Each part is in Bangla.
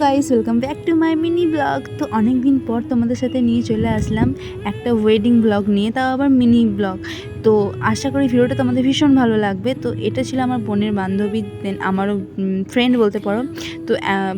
Guys welcome back to my mini blog তো অনেক দিন পর তোমাদের সাথে নিয়ে চলে আসলাম একটা ওয়েডিং ব্লগ নিয়ে, তাও আবার মিনি ব্লগ তো আশা করি ভিডিওটা তোমাদের ভীষণ ভালো লাগবে। তো এটা ছিল আমার বোনের বান্ধবী দেন আমারও ফ্রেন্ড বলতে পারো। তো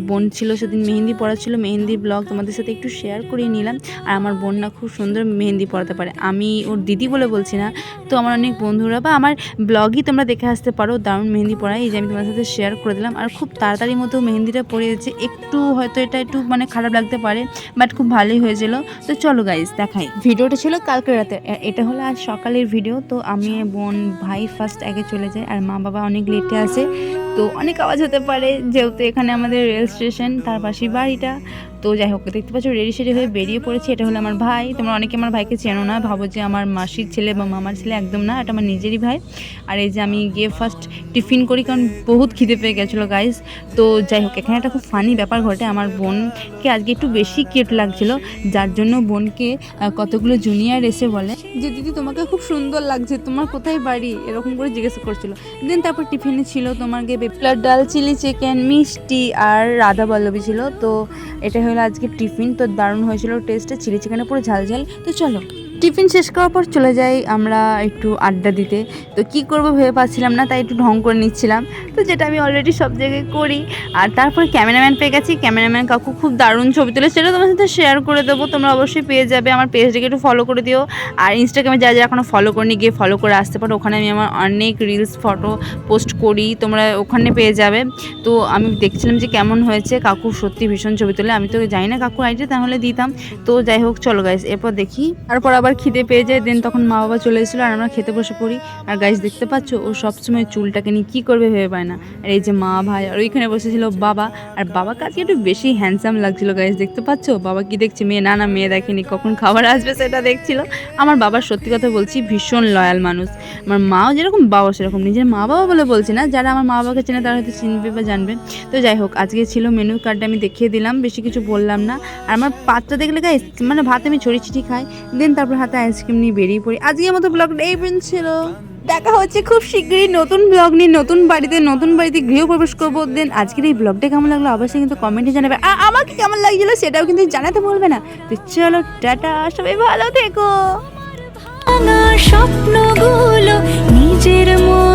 বোন ছিল সেদিন মেহেন্দি পড়া ছিল মেহেন্দি ব্লগ তোমাদের সাথে একটু শেয়ার করে নিলাম। আর আমার বোন না খুব সুন্দর মেহেন্দি পড়াতে পারে। আমি ওর দিদি বলে বলছি না। তো আমার অনেক বন্ধুরা বা আমার ব্লগই তোমরা দেখে আসতে পারো দারুণ মেহেন্দি পড়াই এই যে আমি তোমাদের সাথে শেয়ার করে দিলাম। আর খুব তাড়াতাড়ি মতো মেহেন্দিটা পড়েছে একটু হয়তো এটা একটু মানে খারাপ লাগতে পারে বাট খুব ভালোই হয়েছিল। তো চলো গাইজ দেখাই। ভিডিওটা ছিল কালকে রাতে। এটা হলো আজ সকালের ভিডিও তো আমি বোন, ভাই ফার্স্ট আগে চলে যায় আর মা বাবা অনেক লেটে আসে। তো অনেক আওয়াজ হতে পারে যেহেতু এখানে আমাদের রেল স্টেশন তার পাশে বাড়িটা। তো যাই হোক দেখতে পাচ্ছ রেডি সেডি হয়ে বেরিয়ে পড়েছে। এটা হলো আমার ভাই। তোমরা অনেকে আমার ভাইকে চেনো না। ভাবো যে আমার মাসির ছেলে বা মামার ছেলে একদম না, এটা আমার নিজেরই ভাই। আর এই যে আমি গিয়ে ফার্স্ট টিফিন করি, কারণ বহুত খিদে পেয়ে গেছিল গাইজ তো যাই হোক এখানে একটা খুব ফানি ব্যাপার ঘটে। আমার বোনকে আজকে একটু বেশি কেট লাগছিল, যার জন্য বোনকে কতগুলো জুনিয়র এসে বলে যে, দিদি, তোমাকে খুব সুন্দর লাগছে। তোমার কোথায় বাড়ি? এরকম করে জিজ্ঞাসা করছিল। দেন তারপর টিফিনে ছিল তোমার গিয়ে বেপলার ডাল চিলি চিকেন মিষ্টি আর রাধা বল্লবী ছিল। তো এটা হলো আজকে টিফিন তো দারুণ হয়েছিল টেস্টে চিলি চিকেনের পুরো ঝাল ঝাল তো চলো। টিফিন শেষ করার পর চলে যাই আমরা একটু আড্ডা দিতে। তো কি করব ভেবে পাচ্ছিলাম না, তাই একটু ঢং করে নিচ্ছিলাম। তো যেটা আমি অলরেডি সব জায়গায় করি। আর তারপরে ক্যামেরাম্যান পেয়ে গেছি। ক্যামেরাম্যান কাকু খুব দারুণ ছবি তুলে সেটা তোমার সাথে শেয়ার করে দেবো। তোমরা অবশ্যই পেয়ে যাবে। আমার পেজটাকে একটু ফলো করে দিও। আর ইনস্টাগ্রামে যা যা এখনও ফলো করিনি, গিয়ে ফলো করে আসতে পারো। ওখানে আমি আমার অনেক রিলস ফটো পোস্ট করি। তোমরা ওখানে পেয়ে যাবে। তো আমি দেখছিলাম যে কেমন হয়েছে। কাকু সত্যি ভীষণ ছবি তোলে। আমি তো জানি না কাকুর আইডিয়া তাহলে দিতাম। তো যাই হোক, চলো গাইস এরপর দেখি। তারপর আবার খিদে পেয়ে যায় দেন তখন মা বাবা চলে এসেছিল আর আমরা খেতে বসে পড়ি। আর গাইস দেখতে পাচ্ছ, ও সবসময় চুলটাকে নিয়ে কী করবে ভেবে পায় না। আর এই যে মা ভাই, আর ওইখানে বসেছিল বাবা। আর বাবা কাছে একটু বেশি হ্যান্ডসাম লাগছিল গাইস দেখতে পাচ্ছ? বাবা কি দেখছে? মেয়ে, না না, মেয়ে দেখেনি, কখন খাবার আসবে সেটা দেখছিল। আমার বাবার সত্যি কথা বলছি, ভীষণ লয়াল মানুষ। আমার মাও যেরকম বাবা সেরকম। নিজের মা বাবা বলে বলছি না, যারা আমার মা বাবাকে চেনে তারা হয়তো চিনবে বা জানবে। তো যাই হোক, আজকে ছিল মেনু কার্ডটা আমি দেখিয়ে দিলাম, বেশি কিছু বললাম না। আর আমার পাত্র দেখলে গাইস মানে ভাত আমি ছড়ি ছিটি খাই দেন তারপর হাতে আইসক্রিম নিয়ে বেরিয়ে পড়ি। আজকের মতো ব্লগটা এই পর্যন্ত ছিল। দেখা হচ্ছে খুব শীঘ্রই নতুন ব্লগ নিয়ে নতুন বাড়িতে নতুন বাড়িতে গৃহপ্রবেশ করব। দেন আজকের এই ব্লগটা কেমন লাগল অবশ্যই কিন্তু কমেন্টে জানাবে। আর আমাকে কেমন লাগছিল সেটাও কিন্তু জানাতে বলবে না। তো চলো টাটা সবাই ভালো থেকো। স্বপ্নগুলো নিজের মনে